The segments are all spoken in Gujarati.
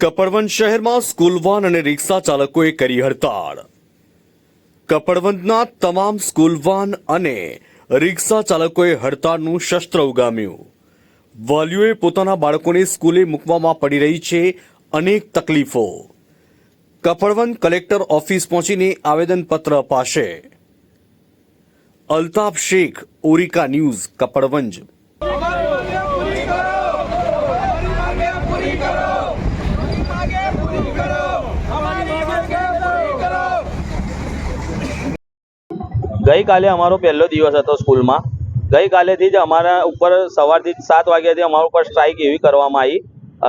કપડવંત શહેરમાં સ્કૂલ વાન અને રિક્ષા ચાલકોએ કરી હડતાળ. કપડવંતના તમામ સ્કૂલ વાન અને રિક્ષા ચાલકોએ હડતાળનું શસ્ત્ર ઉગામ્યું. વાલીઓએ પોતાના બાળકોને સ્કૂલે મૂકવામાં પડી રહી છે અનેક તકલીફો. કપડવંત કલેક્ટર ઓફિસ પહોંચીને આવેદનપત્ર અપાશે. અલ્તાફ શેખ, ઓરિકા ન્યૂઝ, કપડવંજ. ગઈકાલે અમારો પહેલો દિવસ હતો સ્કૂલમાં. ગઈકાલેથી જ અમારા ઉપર સવારથી સાત વાગ્યાથી અમારા ઉપર સ્ટ્રાઇક એવી કરવામાં આવી.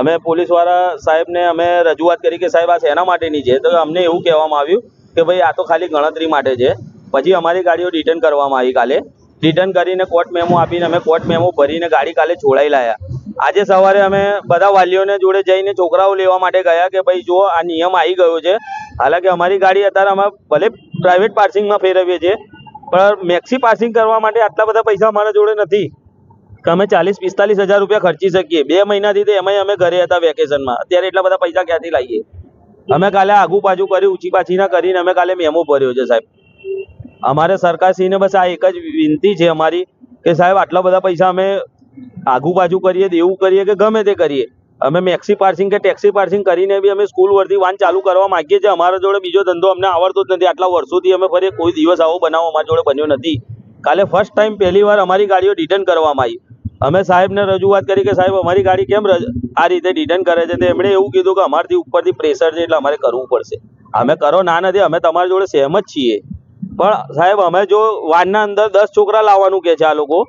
અમે પોલીસવાળા સાહેબને અમે રજૂઆત કરી કે, સાહેબ, આ શેના માટેની છે? તો અમને એવું કહેવામાં આવ્યું કે, ભાઈ, આ તો ખાલી ગણતરી માટે છે. પછી અમારી ગાડીઓ રિટર્ન કરવામાં આવી કાલે. રિટર્ન કરીને કોર્ટ મેમો આપીને અમે કોર્ટ મેમો ભરીને ગાડી કાલે છોડાઈ લાયા. આજે સવારે અમે બધા વાલીઓને જોડે જઈને છોકરાઓ લેવા માટે ગયા કે, ભાઈ જો આ નિયમ આવી ગયો છે. હાલાકી અમારી ગાડી અત્યારે અમે ભલે પ્રાઇવેટ પાર્સિંગમાં ફેરવીએ છીએ પણ મેક્સી પાસિંગ કરવા માટે આટલા બધા પૈસા અમારા જોડે નથી. કે અમે ચાલીસ, પિસ્તાલીસ હજાર રૂપિયા ખર્ચી શકીએ. બે મહિનાથી તો એમાંય અમે ઘરે હતા વેકેશનમાં અત્યારે એટલા બધા પૈસા ક્યાંથી લાવીએ? અમે કાલે આગુ પાછું કરી ઊંચી પાછી ના કરીને અમે કાલે મેમો ભર્યો છે સાહેબ. અમારે સરકારશ્રીને બસ આ એક જ વિનંતી છે અમારી કે સાહેબ, આટલા બધા પૈસા અમે આગુ પાછું કરીએ, દેવું કરીએ કે ગમે તે કરીએ. અમે મેક્સી પાર્સિંગ કે ટેક્સી પાર્સિંગ કરીને બી અમે સ્કૂલ વર્ધી વાન ચાલુ કરવા માંગીએ છીએ. અમારા જોડે બીજો ધંધો અમને આવડતો જ નથી. આટલા વર્ષોથી અમે ફરી કોઈ દિવસ આવો બનાવો અમારા જોડે બન્યો નથી. કાલે ફર્સ્ટ ટાઈમ પહેલી વાર અમારી ગાડીઓ રિટર્ન કરવામાં આવી. અમે સાહેબને રજૂઆત કરી કે સાહેબ, અમારી ગાડી કેમ આ રીતે રિટર્ન કરે છે? તો એમણે એવું કીધું કે અમારથી ઉપરથી પ્રેશર છે એટલે અમારે કરવું પડશે. અમે કરો ના નથી, અમે તમારી જોડે સહેમત છીએ. પણ સાહેબ, અમે જો વાનના અંદર દસ છોકરા લાવવાનું કે છે આ લોકો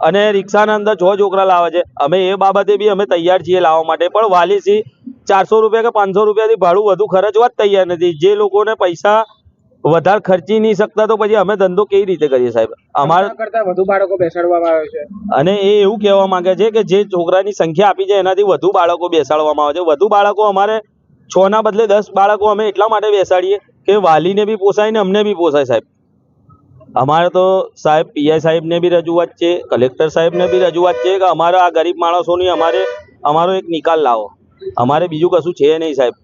અને રિક્ષાના અંદર છ છોકરા લાવે છે. અમે એ બાબતે બી અમે તૈયાર છીએ લાવવા માટે પણ વાલીસી ચારસો રૂપિયા કે પાંચસો રૂપિયાથી ભાડું વધુ ખર્ચવા જ તૈયાર નથી. જે લોકોને પૈસા વધારે ખર્ચી નહીં શકતા તો પછી અમે ધંધો કેવી રીતે કરીએ સાહેબ? અમારે કરતા વધુ બાળકો બેસાડવામાં આવે છે. અને એ એવું કહેવા માંગે છે કે જે છોકરાની સંખ્યા આપી છે એનાથી વધુ બાળકો બેસાડવામાં આવે છે. વધુ બાળકો અમારે છ ના બદલે દસ બાળકો અમે એટલા માટે બેસાડીએ કે વાલીને બી પોસાય ને અમને બી પોસાય સાહેબ. અમારે તો સાહેબ, પીઆઈ સાહેબને બી રજૂઆત છે, કલેક્ટર સાહેબને બી રજૂઆત છે કે અમારા આ ગરીબ માણસોની અમારે, અમારો એક નિકાલ લાવો. અમારે બીજું કશું છે નહીં સાહેબ.